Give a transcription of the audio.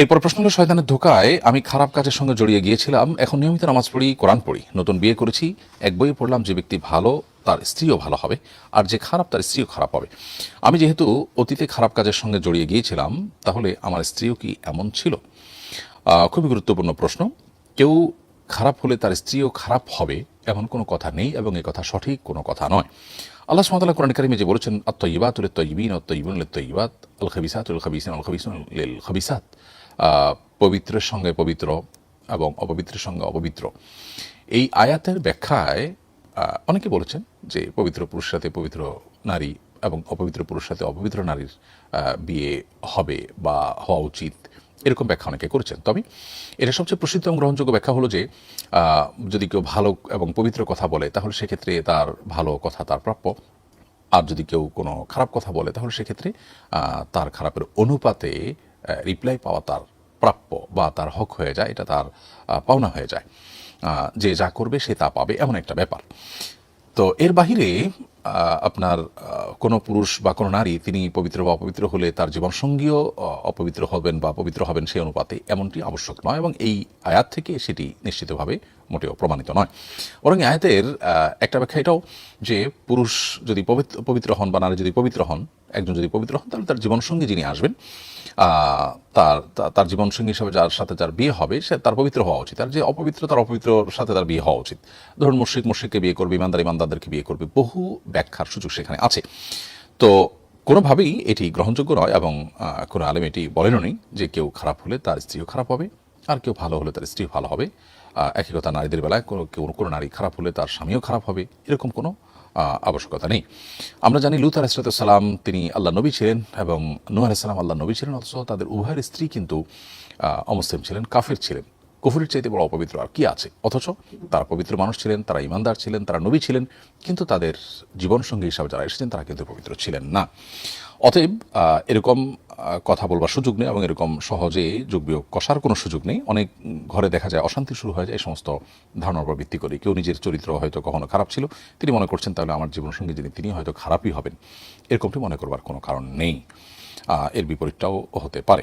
এরপর প্রশ্ন হলো, শয়তানের ধোকায় আমি খারাপ কাজের সঙ্গে জড়িয়ে গিয়েছিলাম, এখন নিয়মিত নামাজ পড়ি, কোরআন পড়ি। নতুন বিয়ে করেছি, এক বইয়ে পড়লাম, যে ব্যক্তি ভালো, তার স্ত্রীও ভালো হবে, আর যে খারাপ, তার স্ত্রীও খারাপ হবে। আমি যেহেতু অতীতে খারাপ কাজের সঙ্গে জড়িয়ে গিয়েছিলাম, তাহলে আমার স্ত্রীও কি এমন ছিল? খুবই গুরুত্বপূর্ণ প্রশ্ন। কেউ খারাপ হলে তার স্ত্রীও খারাপ হবে, এমন কোনো কথা নেই, এবং এ কথা সঠিক কোনো কথা নয়। আল্লাহ সুমতাল্লাহ কোরআন কারিমে যে বলেছেন আত্মইবাত উল তৈবিন অত্যইবুন তৈবাত আল খাবিসাত উল খাবিসিন আল খাবিসুন লিল খাবিসাত পবিত্রের সঙ্গে পবিত্র এবং অপবিত্রের সঙ্গে অপবিত্র। এই আয়াতের ব্যাখ্যায় অনেকে বলেছেন যে পবিত্র পুরুষের সাথে পবিত্র নারী এবং অপবিত্র পুরুষের সাথে অপবিত্র নারীর বিয়ে হবে বা হওয়া উচিত। এরকম ব্যাখ্যা অনেকে করেছেন। তবে এটা সবচেয়ে প্রসিদ্ধ এবং গ্রহণযোগ্য ব্যাখ্যা হলো যে যদি কেউ ভালো এবং পবিত্র কথা বলে, তাহলে সেক্ষেত্রে তার ভালো কথা তার প্রাপ্য। আর যদি কেউ কোনো খারাপ কথা বলে, তাহলে সেক্ষেত্রে তার খারাপের অনুপাতে রিপ্লাই পাওয়া তার প্রাপ্য বা তার হক হয়ে যায়, এটা তার পাওনা হয়ে যায়। যে যা করবে সে তা পাবে, এমন একটা ব্যাপার। তো এর বাহিরে আপনার কোনো পুরুষ বা কোনো নারী তিনি পবিত্র বা অপবিত্র হলে তার জীবনসঙ্গীও অপবিত্র হবেন বা পবিত্র হবেন সেই অনুপাতে, এমনটি আবশ্যক নয় এবং এই আয়াত থেকে সেটি নিশ্চিতভাবে মোটেও প্রমাণিত নয়। বরং আয়াতের একটা ব্যাখ্যা এটাও যে পুরুষ যদি পবিত্র পবিত্র হন বা নারী যদি পবিত্র হন, একজন যদি পবিত্র হন, তাহলে তার জীবনসঙ্গী যিনি আসবেন তার তার জীবনসঙ্গী হিসেবে যার সাথে যার বিয়ে হবে, সে তার পবিত্র হওয়া উচিত। আর যে অপবিত্র, তার অপবিত্র সাথে তার বিয়ে হওয়া উচিত। ধরুন মুর্শিক মুর্শিককে বিয়ে করবে, ইমানদার ইমানদারদেরকে বিয়ে করবে, বহু ব্যাখ্যার সুযোগ সেখানে আছে। তো কোনোভাবেই এটি গ্রহণযোগ্য নয় এবং কোনো আলেম এটি বলেনও নেই যে কেউ খারাপ হলে তার স্ত্রীও খারাপ হবে, আর কেউ ভালো হলে তার স্ত্রী ভালো হবে। একই কথা নারীদের বেলায় কোনো, কেউ, কোনো নারী খারাপ হলে তার স্বামীও খারাপ হবে, এরকম কোনো আবশ্যকতা নেই। আমরা জানি লুত আলাহিসাল্লাম তিনি আল্লাহ নবী ছিলেন এবং নূহ আলাইসালাম আল্লাহ নবী ছিলেন, অথচ তাদের উভয়ের স্ত্রী কিন্তু অমুসলিম ছিলেন, কাফির ছিলেন। কুফুরের চাইতে বড় অপবিত্র আর কি আছে? অথচ তারা পবিত্র মানুষ ছিলেন, তারা ইমানদার ছিলেন, তারা নবী ছিলেন, কিন্তু তাদের জীবনসঙ্গী হিসাবে যারা এসেছেন, তারা কিন্তু পবিত্র ছিলেন না। অতএব এরকম কথা বলবার সুযোগ নেই এবং এরকম সহজে যোগ বিয়োগ কষার কোনো সুযোগ নেই। অনেক ঘরে দেখা যায় অশান্তি শুরু হয়ে যায়, এই সমস্ত ধারণার উপর ভিত্তি করে কেউ নিজের চরিত্র হয়তো কখনো খারাপ ছিল, তিনি মনে করছেন তাহলে আমার জীবনসঙ্গী যিনি তিনি হয়তো খারাপই হবেন। এরকমটি মনে করবার কোনো কারণ নেই। এর বিপরীতটাও হতে পারে।